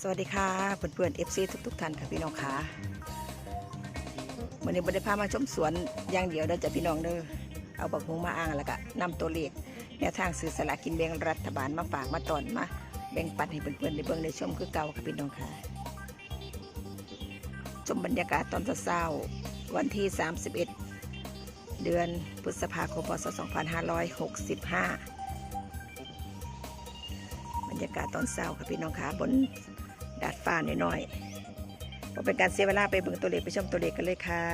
สวัสดีค่ะเพื่อนๆ FC ทุกๆท่านค่ะพี่น้องค่ะวันนี้บได้พามาชมสวนอย่างเดียวเด้อจ้ะพี่น้องเด้อเอาบักฮุงมาอ้างแล้วก็นำตัวเลขแนวทางซื้อสลากกินแบ่งรัฐบาลมาฝากมาตอนมาแบ่งปันให้เพื่อนๆได้เบิ่งได้ชมคือเก่าค่ะพี่น้องค่ะชมบรรยากาศตอนเช้าๆวันที่ 31 เดือนพฤษภาคมพศ2565บรรยากาศตอนเช้าค่ะพี่น้องค่ะบน ดาดฟ้าน้อยๆพอเป็นการเสียเวลาไปเบิ่งตัวเลขไปชมตัวเลขกันเลยค่ะ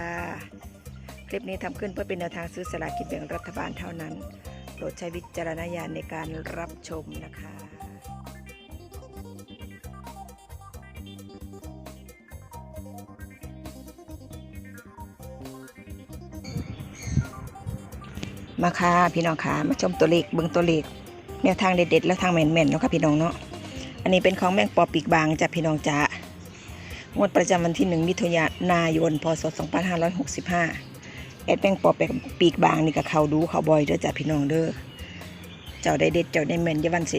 คลิปนี้ทำขึ้นเพื่อเป็นแนวทางซื้อสลากกินแบ่งรัฐบาลเท่านั้น โปรดใช้วิจารณญาณในการรับชมนะคะมาค่ะพี่น้องค่ะมาชมตัวเลขเบิ่งตัวเลขแนวทางเด็ดๆและทางแม่นๆเนาะค่ะพี่น้องเนาะ อันนี้เป็นของแมงปอปีกบางจากพี่น้องจ้างวดประจำวันที่1มิถุนายนพศ2565แอดแมงปอปีกบางนี่ก็เขาดูเขาบ่อยเด้อจ้ะพี่น้องเด้อเจ้าได้เด็ดเจ้าได้แม่นยาวันสิ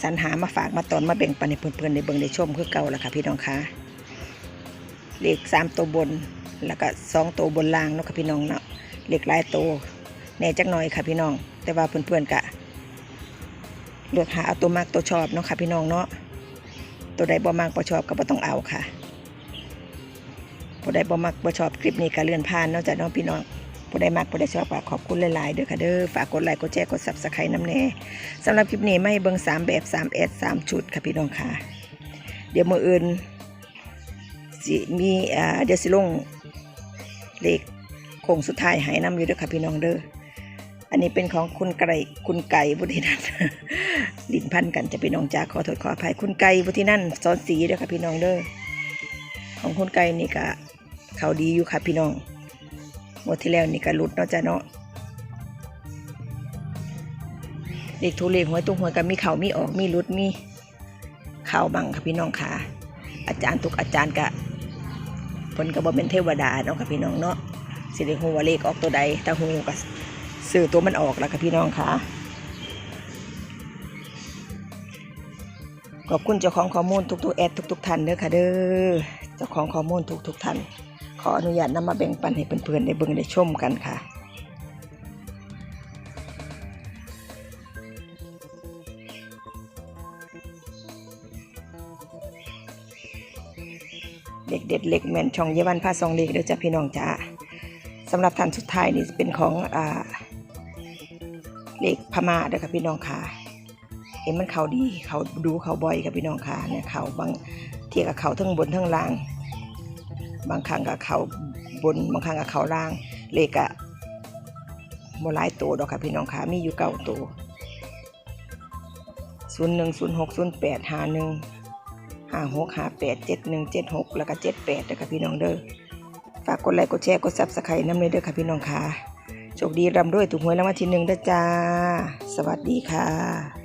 สรรหามาฝากมาตอนมาแบ่งปันให้เพื่อนๆได้เบิ่งได้ชมคือเก่าละค่ะพี่น้องคะเลขสามตัวบนแล้วก็สองตัวบนล่างเนาะค่ะพี่น้องเนาะเลขหลายตัวแน่จักหน่อยค่ะพี่น้อง แต่ว่าเพื่อนๆกะ เลือกหาเอาตัวมากตัวชอบเนาะค่ะพี่น้องเนาะตัวใดบ่มากบ่ชอบก็บ่ต้องเอาค่ะผู้ใดบ่มักบ่ชอบคลิปนี้ก็เลื่อนผ่านเนาะจ้ะน้องพี่น้องผู้ใดมักผู้ใดชอบก็ขอบคุณหลายๆเด้อค่ะเด้อฝากกดไลค์กดแชร์กด Subscribe น้ำแน่สำหรับคลิปนี้ไม่เบิ่ง3แบบ3แอด3ชุดค่ะพี่น้องค่ะ เดี๋ยวมืออื่นสิมีอ่าเดี๋ยวสิลงเลขโค้งสุดท้ายให้นํอยู่เด้อค่ะพี่น้องเด้อ อันนี้เป็นของคุณไก่คุณไก่บุธินันท์ลิ้นพันกันจะพี่น้องจ้าขอโทษขออภัยคุณไก่บุธินันท์สอนสีเด้อค่ะพี่น้องเด้อของคุณไก่นี่ก็เขาดีอยู่ค่ะพี่น้องหมดที่แล้วนี่ก็หลุดเนาะจ้าเนาะเด็กทุเรศหัวตุ้งหัวยก็มีเขามีออกมีหลุดมีเข่าบังค่ะพี่น้องค่ะ อาจารย์ทุกอาจารย์กะเพิ่นก็บ่เป็นเทวดาเนาะค่ะพี่น้องเนาะสิได้ฮู้ว่าเลขออกตัวใดถ้าฮู้ก็ สื่อตัวมันออกแล้วค่ะพี่น้องค่ะขอบคุณเจ้าของข้อมูลทุกๆแอดทุก ๆท่านเด้อค่ะเด้อเจ้าของข้อมูลทุกๆท่านขออนุญาตนำมาแบ่งปันให้เพื่อนๆได้เบิ่งได้ชมกันค่ะเด็กเด็ดเล็กแม่นช่องเยาวันพาซองเล็กเด้อจ้ะพี่น้องจ้าสำหรับท่านสุดท้ายนี่เป็นของอ่า เลขพม่าเด้อค่ะพี่น้องค่ะเห็นมันเขาดีเขาดูเขาบ่อยค่ะพี่น้องค่ะเนี่ยเขาบางเที่ยกับเขาทั้งบนทั้งล่าง บางครั้งกับเขาบนบางครั้งกับเขาล่าง เลขอะโมลายตัวดอกค่ะพี่น้องค่ะมีอยู่เก้าตัวศูนย์หนึ่งศูนย์หกศูนย์แปดห้าหนึ่งห้าหกห้าแปดเจ็ดหนึ่งเจ็ดหกแล้วก็เจ็ดแปดเด้อค่ะพี่น้องเด้อฝากกดไลค์กดแชร์กดซับสไครต์น้ำเลยเด้อค่ะพี่น้องค่ะ โชคดีรำด้วยถูกหวยรางวัลที่หนึ่งด้อจ้า สวัสดีค่ะ